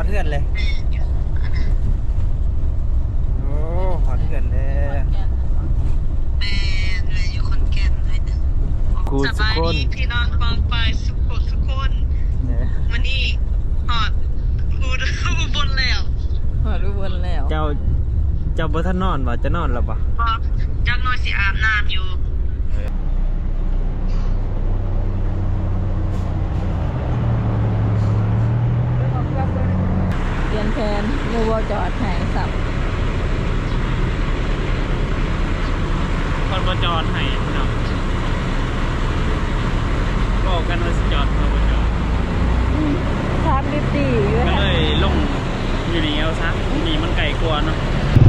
อดเทือนเลย โอ้หอดเทือนเลยแม่เลยอยู่คนแก่นเลยนะกูสสุบายคนดีพี่น้องฟังไปสุขสุขคนเนี่ยมันนี่หอดอุดอุบลแล้วหอรู้บนแล้ว เจ้าเจ้าบ่ท่านนอนบ่จะนอนแล้วบ่บอกจักหน้อยสิอาบน้ำอยู่ เปลี่ยนแผนมูบจอดหายสับคนบ่จอดให้พี่น้องบอกกันว่าสิจอดเพิ่นบ่จอดทาบดิบดีอยู่ก็นะเลยลงอยู่นี่เอาซะนี่มันไกลกว่าเนาะ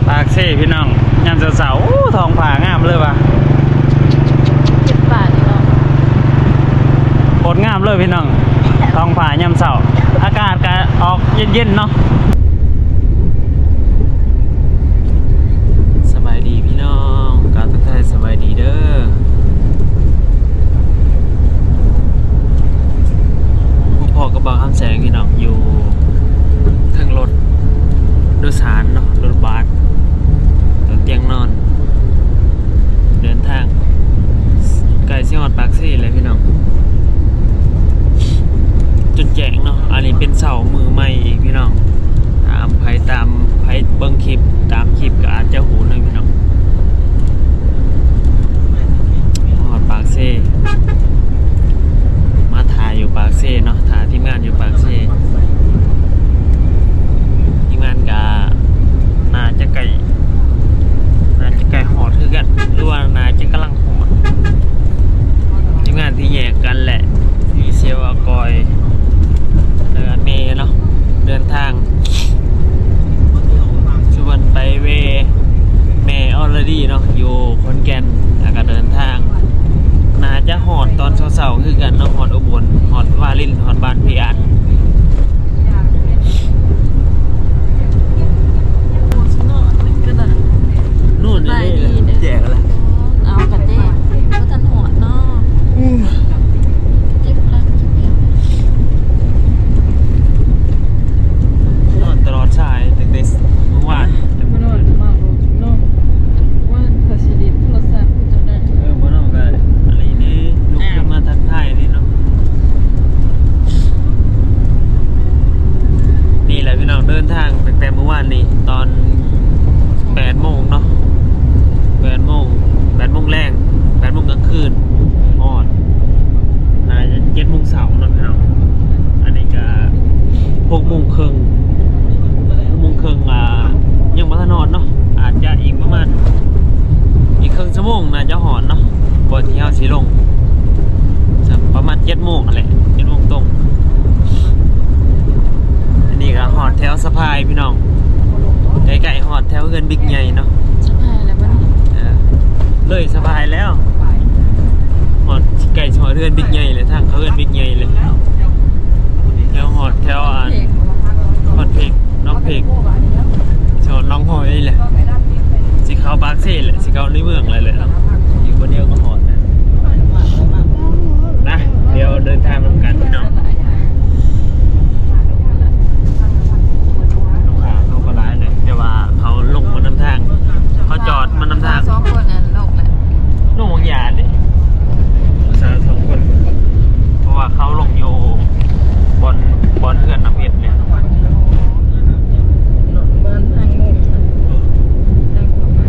ปากเซ่พี่น้องยามเสาร์ๆโอ้ทองผางามเลยว่ะเจ็ดบาทนี่เนาะโคตรงามเลยพี่น้องทองผายามเสาร์อากาศก็ออกเย็นๆเนาะสบายดีพี่น้องกาตะไคร้สบายดีเด้อผู้พ่อกับบางคำแสงพี่น้องอยู่เทิงรถโดยสารเนาะรถบัสรถเตียงนอน เดินทางไกลสิฮอดปากซี่เลยพี่น้อง จนแจ้งเนาะ อันนี้เป็นเสามือใหม่อีกพี่น้อง ตามไผตามไผเบิ้งคลิป ตามคลิปก็อาจจะหูหน่อยพี่น้องหอดปากเซ่ มาถ่ายอยู่ปากเซ่เนาะ ถ่ายทีมงานอยู่ปากเซ่ทีมงานก็น่าจะไก่น่าจะไก่หอดคือกัน หรือว่าน่าจะกำลังหอดทีมงานที่แยกกันแหละมีเซลลอากอย เดินเมเนาะเดินทางชวนไปเวเมออลดีเนาะอยู่ขอนแก่นแล้วก็เดินทางน่า จะหอดตอนเสาร์ๆคือกันเนาะหอดอุบลหอดวาลินหอดบานพีอันนู่นนี่เลยแจกอะไรเอากระเด้ก็ทันหอดเนาะเจ็บครั้งเจ็บเดียวนอนตลอดสายตั้งแต่เมื่อวานมานอนมากเนาะว่าภาษีดินโทรศัพท์จะได้ เออบ่น้องก็อะไรนี่ลุกขึ้นมาทักทายนี่เนาะ นี่แหละพี่น้องเดินทางตั้งแต่เมื่อวานนี้ตอนแปดโมงเนาะแปดโมงแปดโมงแรงแปดโมงกลางคืนออดน่าจะเจ็ดโมงเสาร์เนาะพี่น้องอันนี้ก็หกโมงครึ่งหกโมงครึ่งอ่ายังมาทนอนเนาะอาจจะอีกประมาณ อีกครึ่งชั่วโมงน่าจะหอนเนาะก่อนที่เฮาสิลงสักประมาณเจ็ดโมงอะไรเจ็ดโมงตรง อันนี้ก็หอดแถวสะพายพี่น้องใกล้ๆหอดแถวเงินบิ๊กใหญ่เนาะ สบายแล้วบ้าน เออ เลยสะพายแล้วหอดไก่หอดเรือนบิ๊กใหญ่เลยทางเขาเรือนบิ๊กใหญ่เลยแถวหอดแถวอ่านหอดเพกน้องเพกชอดน้องหอยนี่แหละสิเขาปากเซ่แหละสิเขาในเมืองอะไรเลยเนาะอยู่คนเดียวก็หอดนะนะเดี๋ยวเดินทางนำกันพี่น้องลูกค้าเขาก็ร้ายเลยแต่ว่าเขาลงมานำทางเขาจอดมานำทางสองคนนั้นโลก แหละลงบางยาดิลูกสาวสองคน เพราะว่าเขาลงอยู่บนบนเพื่อนน้ำเพชรเนี่ย บ้านทางโลกทางเข้ามา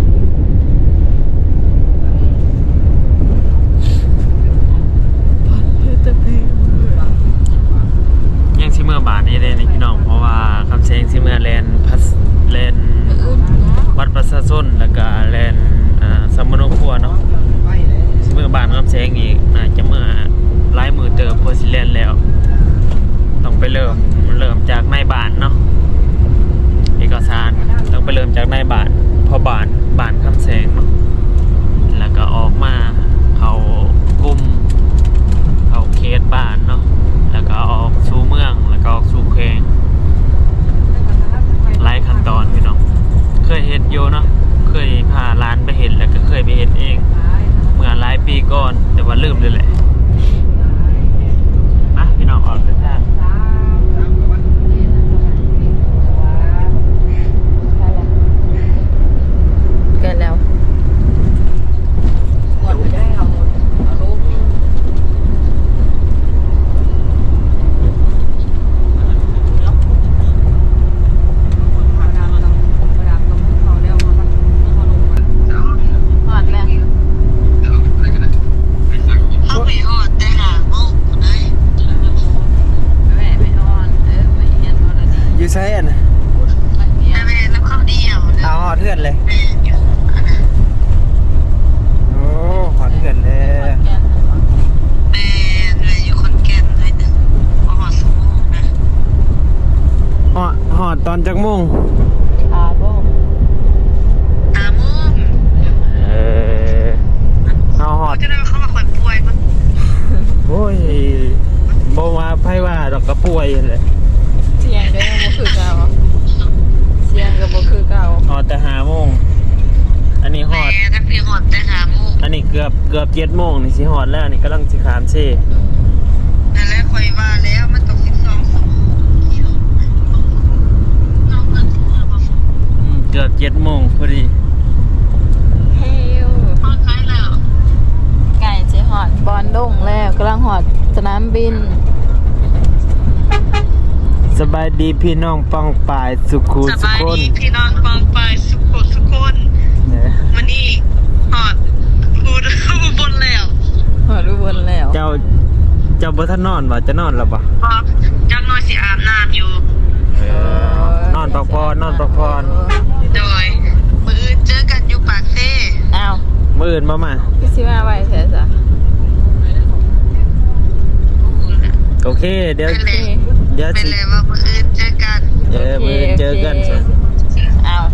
ยังซิเมื่อบาทนี้เลยนี่พี่น้อง เพราะว่าคำเซงซิเมื่อแลนด์พัสแลนด์ อื่นนะ วัดประชาชนแล้วก็แลนด์อ่าสมโนครัวเนาะซิเมื่อบานคำเซงอีกน่าจะเมื่อไล่มือเติมโพสิแลนด์แล้ว ต้องไปเริ่มเริ่มจากในบ้านเนาะ เอกสารต้องไปเริ่มจากในบ้านพอบ้านบ้านคำแสงเนาะแล้วก็ออกมาเขากลุ่มเขาเขตบ้านเนาะแล้วก็ออกสู่เมืองแล้วก็ออกสู่แขวงไล่ขั้นตอนพี่น้องเคยเห็น อยู่เนาะเคยพาร้านไปเห็นแล้วก็เคยไปเห็นเอง เมื่อหลายปีก่อนแต่ว่าลืมเลยแหละนะพี่น้องออกเดินทาง อยู่ไซอันน่ะ แม่แม่แล้วเข้าเดียวนะ เอาหอดเทือนเลย แม่อยู่อันนั้น โอ้หอดเทือนเลย แม่เลยอยู่คนแก่นเลยนะพอหอดสมองนะ หอดหอดตอนจักโมง อาบ่ ตามุ่ง เออเอาหอด จะได้เข้ามาคนป่วยมั้ง โอ้ยบ่ว่าไผว่าดอกกระป่วยเลย เสียงก็ยังบ่คือเก่าเสียงก็บ่คือเก่า หอดแต่หาโมง อันนี้ห แม่ อด ถ้าพี่หอดแต่หามุ่ง อันนี้ เกือบเกือบเจ็ดโมงนี่สิหอดแล้วนี่กำลังสิขามเซ่นั่นแหละคอยว่าแล้วมันตกสิบสองสมองกิโลน้องเงินทั่วมาฝอืมเกือบเจ็ดโมงพอดีเฮลพอใช้แล้วไก่สิฮอดบอนดงแล้วกำลังฮอดสนามบิน สบายดีพี่น้องป้องปายสุขูสสุบายคนดีพี่น้องปองไปสุขสุขคน เนี่ย มันนี่หอดพูดอุบลแล้ว ฮอ ดอุบลแล้วเจ้าเจ้าบ่ทันนอนบ่จะนอนแล้วบ่พอจังน้อยสิอาบน้ำอยู่เออนอนพักผ่อนนอนพักผ่อนโดยมืออื่นเจอกันอยู่ปากเซ่อ้าวมื้ออื่นบ่มาพี่สิมาไว้แท้ซะโอเค เดี๋ยวเป็นเลยเดี๋ยวเป็นสิเลยว่ามืออื่นเจอกันเดี๋ยวมื้ออื่นเจอกันสิอ้าว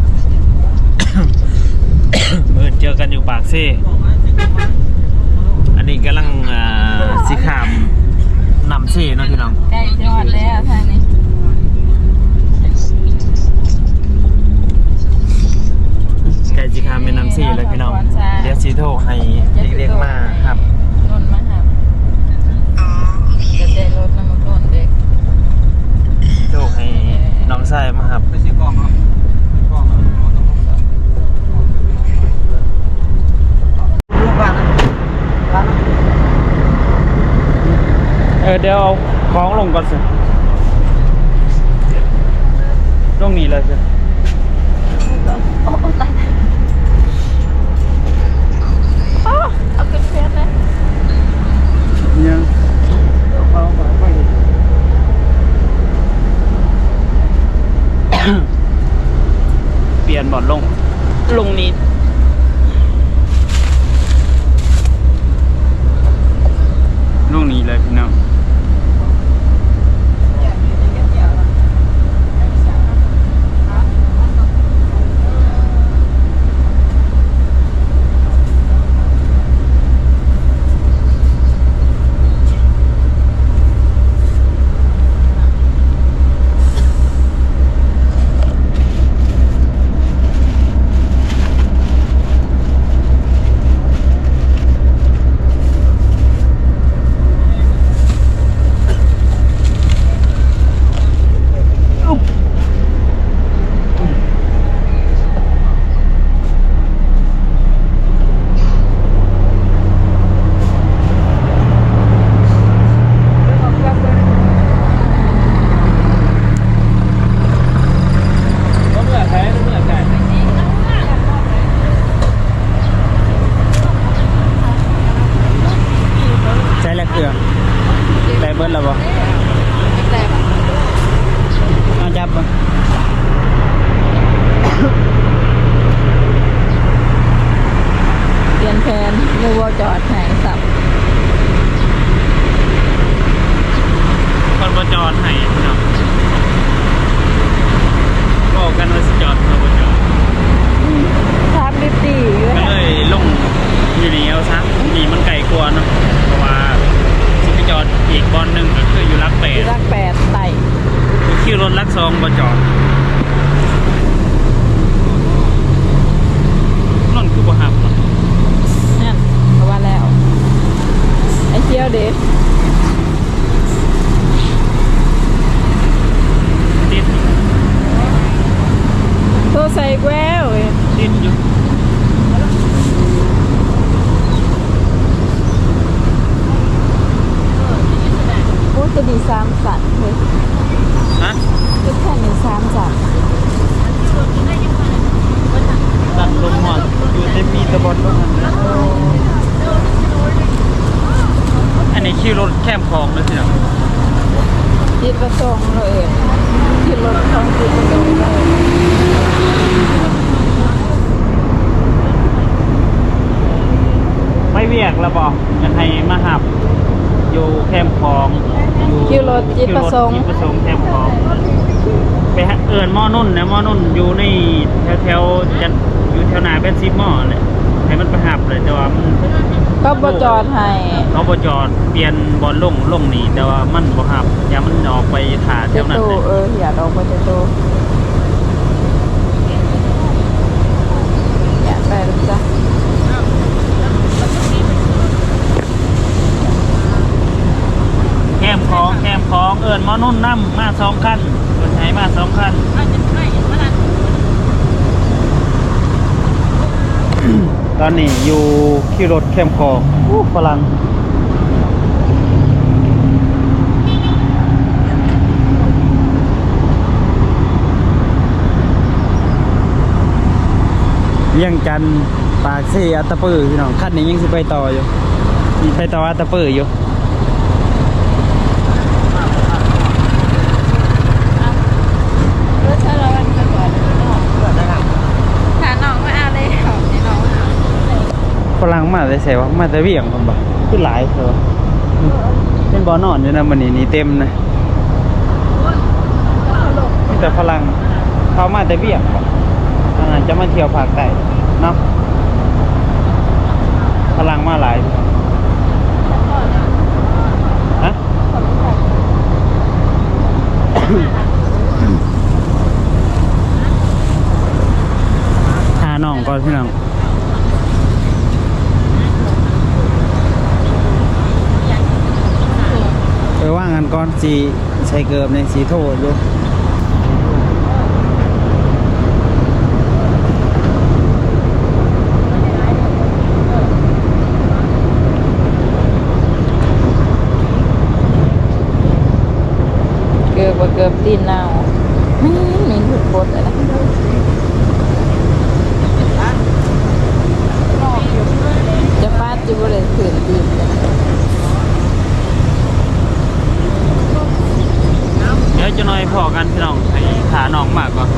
มื้ออื่นเจอกันอยู่ปากเซ่อั นนี้กำลังอ่าสิขามนำเซ่เนาะพี่น้อง ใกล้สิฮอดแล้วทางนี้ใกล้สิขามแม่น้ำเซ่แล้วพี่น้อง เดี๋ยวสิโทรให้เด็กๆมาครับ รถมาหับอ๋อโอเคจะได้รถนำมาก่อนเด็กโทรให้น้องชายมาครับ ไปซื้อกล่องเนาะกล่องแล้วมันต้องต้อง ลูกบ้านเออเดี๋ยวเอาของลงก่อนสิลงนี้เลยสิโอ้ตายโอ้เอาขึ้นเฟซเลยยังเอาไปไปเปลี่ยนบอดลง ลงนี้ลงนี้เลยพี่น้อง ก็เมื่อใช้เมื่อใช้ใช้แล้วเกลือได้เบิดแล้วบ่ แต่แบบ เอาจับบ่ เปลี่ยนแผนห รือว่าจอดไหนสับคนบ่จอดให้พี่น้องบอกกันว่าสิจอดคนบ่จอดทามดิบดีอยู่ก็นะเลยลงอยู่นี่เอาซะนี่มันไกลกว่าเนาะเพราะว่าสิไปจอดอีกบอลหนึงก็คืออยู่รักแปดรักแปดไต่คิวรถรักสองบ่จอดนั่นคือบ่หับเนาะ นั่นเพราะว่าแล้ว ไอ้ เชี่ยวเด็กติดอยู่โทรใส่แววเว้ยติดอยู่ กระทรงเลยที่รถเขาคือกระทรงเลยไม่เวียกระบอกจะให้มาหับ อยู่แคมป์ของอยู่คิวรถจิตประสงค์ คิวประสงค์แคมป์ของไปหาเอิญหม้อนุ่นนะหม้อนุ่นอยู่ในแถวแถวจะอยู่แถวหนาเป็นซีม้อเนี่ย ให้มันไปหับเลยแต่ว่ามันก็บจอดให้เขาบจอดเปลี่ยนบอลลงลงนี่แต่ว่ามันบ่หับอย่ามันออกไปถ่าแถเจะวนั้นโตเลยเอออย่าออกไปเจะโตอย่าไปหรอกจ้ะแคมคองแคมคองเอิญหม้อนุ่นน้ำมาสองคันเอิญให้มาสองคัน ตอนนี้อยู่ขี่รถเข้มคอกอู้ฝรั่งยังจันปากเสีอัตตปือพี่น้องคันนี้ยังสิไปต่ออยู่มีไปต่ออัตตปืออยู่ เออใช่แล้วมันก็จอดในนอกหาน้องมาเอาเลยเอาให้น้องมาเอา ฝรั่งมาแต่ใส่ว่ามาแต่เวียงผมบ่คือหลายเถอะเป็นบ่อนอนอยู่นะมันนี่นี่เต็มนะมีแต่ฝรั่งเขามาแต่เวียงบ่อ่าจะมาเที่ยวภาคใต้เนาะฝรั่งมาหลายฮะหาน้องก่อนพี่น้อง ไปว่างกันก่อนสีใช้เกิบในสีโทษอยู่เกือบว่าเกือบตีนเน่าไม่มีหยุดบดอะไรจะฟาดจิบเลยขืนตีน เลยเดี๋ยวจะน้อยพอกันพี่น้องให้ขาน้องมากก่อน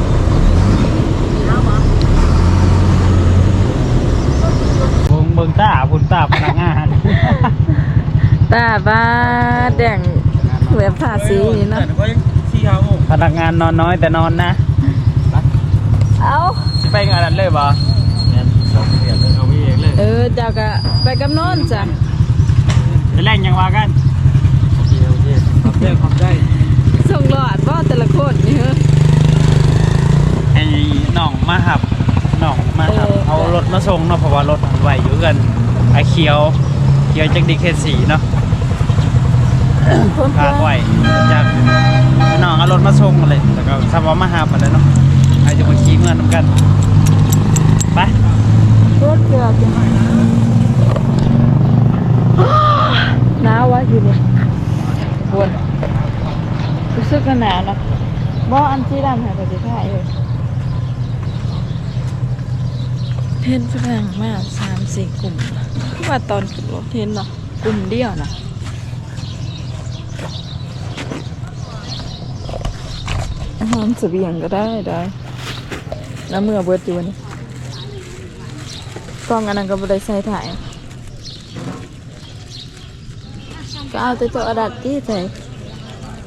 เบิ่งเบิ่งตาพุ่นตาพนักงานตาบ้าแดงเหลือผ้าสีนี่เนาะพนักงานนอนน้อยแต่นอนนะ เอาสิไปงานนั้นเลยบ่เนี่ยสองเดือนเลยเอาไปเองเลยเออเจ้าก็ไปกับโนอนจ้ะจะแรงยังว่ากันโอเคโอเคขอบใจขอบใจ ส่งหลอดว่าแต่ละคนนี่เฮ้อให้น้องมาหับน้องมาหับเออ เอารถมาส่งเนาะเพราะว่ารถมันไหวอยู่กันไอเขียวเขียวจากดีเคสีเนาะเพิ่นพากไหวจากน้องเอารถมาส่งเลยแล้วก็ทำว่ามาหับมาเลยเนาะใครจะมาขี่เมื่อนำกันไปรถเกือบจะหนาววะอยู่นี่บน รู้สึกว่าหนาวนะบ่อันที่ดำหายไปที่ท่ายเลยเห็นฝรั่งมากสามสี่กลุ่มคือว่าตอนขึ้นรถเห็นเนาะกลุ่มเดียวนะอาหารเสบียงก็ได้ได้แล้วเมื่อเบิดอยู่นี่กล้องอันนั้นก็บ่ได้ใส่ถ่ายก็เอาแต่ตัวกระดที่ใส่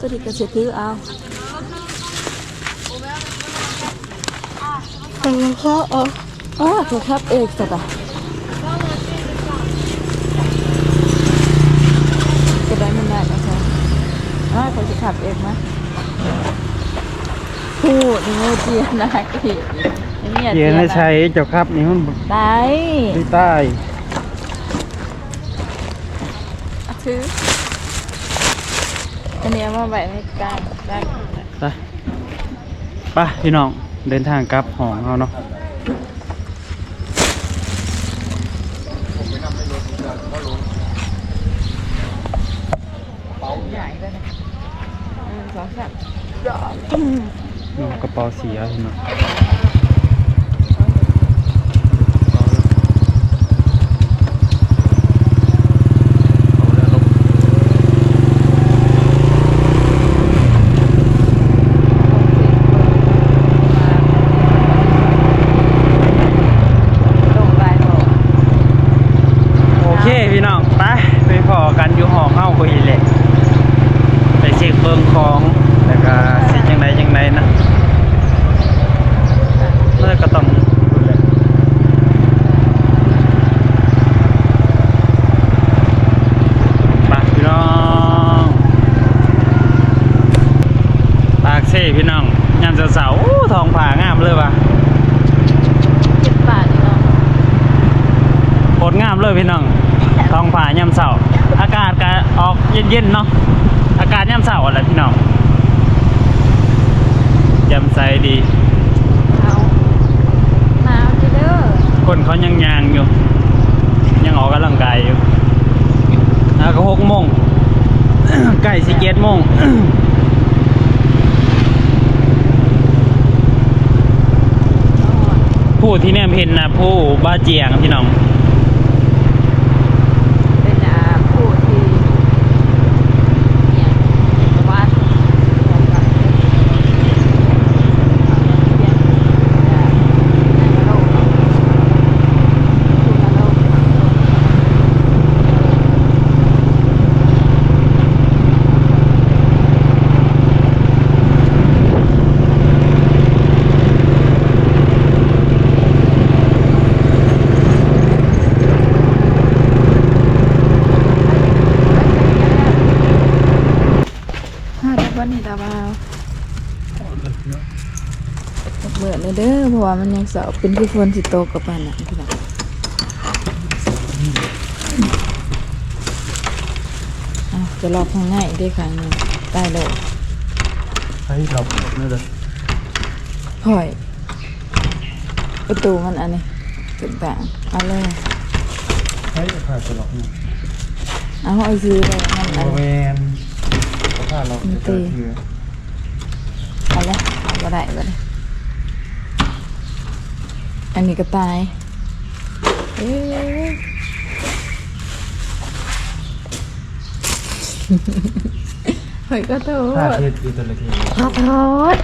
ตัวนี้ก็สิถือเอาเอาเขาเอาอ๋อเขาขับเอกสัตว์อะได้ไมันได้นะจ๊ะอ๋อเขาจะขับเองนะพูดนี่โมเจียนะอีกนี่เกียร์ให้ใช้เจ้าครับนี่มันได้ที่ใต้ถือ อันนี้เอามาไว้ให้กลางได้ไปไปพี่น้องเดินทางกลับห้องเราเนาะใหญ่เลยนะหนึ่งสองสามนี่กระเป๋าเสียพี่น้องโอเคพี่น้องไปไปพอกันอยู่ห้องเฮาคุยแหละไปเช็คเบิ่งของแล้วก็สิจังไดจังไดนะ พี่น้องท้องฟ้ายามเช้าอากาศก็ออกเย็นๆเนาะอากาศยามเช้าอะไรพี่น้องแจ่มใสดีเอาหนาวจิเด้อคนเขายังยางอยู่ ยังออกกำลังกายอยู่แล้วก็หกโมงใกล้สิเจ็ดโมงผู้ที่เนี่ยเห็นนะผู้บ้าเจียงพี่น้อง เป็นอ่าผู้ที่เนี่ยวัดของกันเนี่ยอ่าในโลกเนาะทุกโลก ฮาดวันนี้ตาบ่าวเบื่อเลยเด้อเพราะ ว่ามันยังเสาเป็นคือฝนสิตกกับปานนั้นพี่น้องอะจะลอกข้างในได้ครั้งหนึงได้เลยเฮ้ยหลบนี่เลยพ่อย ประตูมันอันนี้ถึงต่างเอาเลยเฮ้ยผ่าจะหลบนี่เอาไอ้ซื้อเลยมันอันเวนี้นผ่าเรามันตีเอาเลยเอาก็ได้ก็ได้ อันนี้ก็ตายเอ้ยเฮ้ยก็โทษผ่าเทศคือตัวละทีขอโทษ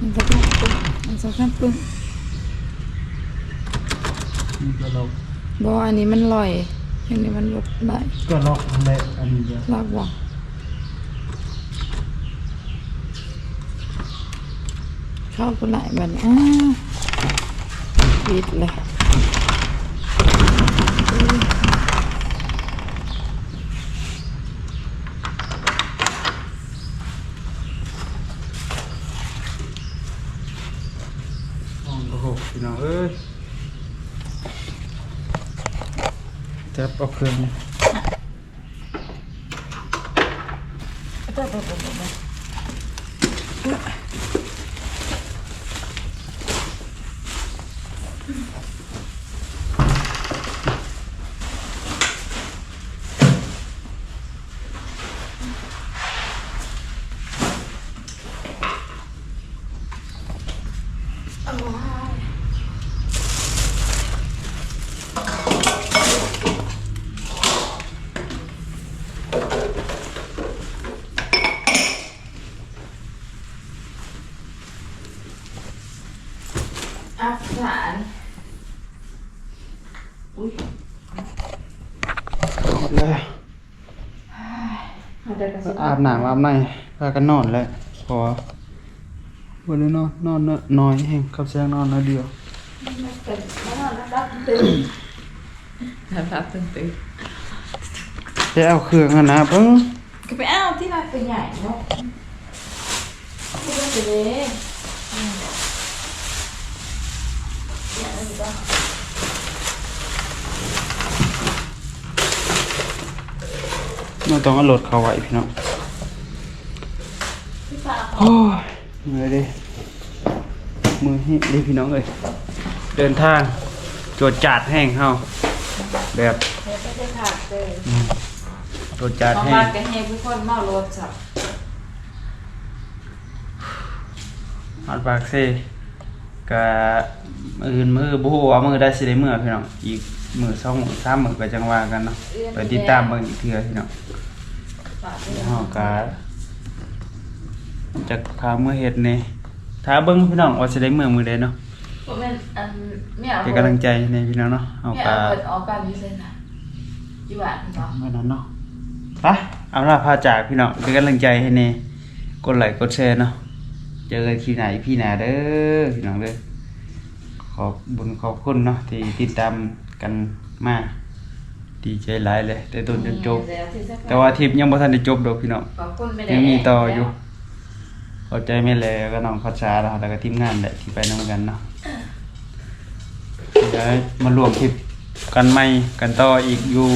มันจะกันปึ้งมันจะกันปึ้งนี่ก็เราบออันนี้มันลอย อันนี้มันลบได้ก็ลอกอะไรอันนี้เดียวลากว่ะ เข้าไปไหนบัดนอ้าวปิดเลยโอ้โหพี่น้องเอ้ยจับเอาเครื่องนี่อา สารหมดแล้วมันจะกระสิบอาบน้ำอาบในพากันนอนแล้วพอวันนี้นอนนอนน้อยแห้งขับเสียงนอนน้อยเดียวเป็นแล้วนอนรับตื่นรับตื่นตื่นไปเอาเครื่องอะนะเพิ่งก็ไปเอาที่ร้านตัวใหญ่เนาะพูดไปเลยอืม เนี่ยอันนี้ก็เราต้องเอารถเข้าไว้พี่น้องพี่ฝากโอ้ยเหนื่อยดิมือหิดิพี่น้องเอ้ยเดินทางโจดจาดแห้งเฮาแบบเดี๋ยวไม่ได้ขาดเลยโจดจาดน้องแห้มางกกันเฮผู้คนเมารถสับฮอดปากเซ่ กะมืออื่นมือบ่ฮู้ว่ามือได้สิได้มื้อพี่น้องอีกมื้อสองมื้อสามมื้อก็จังว่ากันเนาะไปติดตามเบิ่งอีกเทื่อพี่น้องฝากเดี๋ยวเฮาก็จะพามื้อเฮ็ดนี่ถ้าเบิ่งพี่น้องว่าสิได้มื้อมื้อใดเนาะผมเป็นอันเนี่ยเป็นกำลังใจในพี่น้องเนาะเฮาเนี่ยก็เปิดออกการยูเซนนะยี่หวานเนาะเมื่อนั้นเนาะไปเอาล่ะพาจากพี่น้องเป็นกำลังใจให้เน่กดไลค์กดแชร์เนาะ เจอกันที่ไหนพี่นาเด้อพี่น้องเด้อขอบบุญขอบคุณเนาะที่ติดตามกันมาดีใจหลายเลย แต่ต้นจนจบ แต่ว่าทริปยังบ่ทันได้จบดอกพี่น้องขอบคุณไปเลยยังมีต่ออยู่ขเข้าใจแม่แล้วก็น้องพัชชาแล้วแล้วก็ทีมงานแหละที่ไปนํกันเนาะเดี๋ยวมารวมคลิปกันใหม่กันต่ออีกอยู่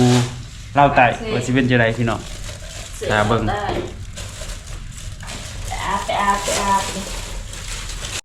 เล่าวไต่ว่าสิเป็นจังไดพี่น้องตาเบิ่ง ไป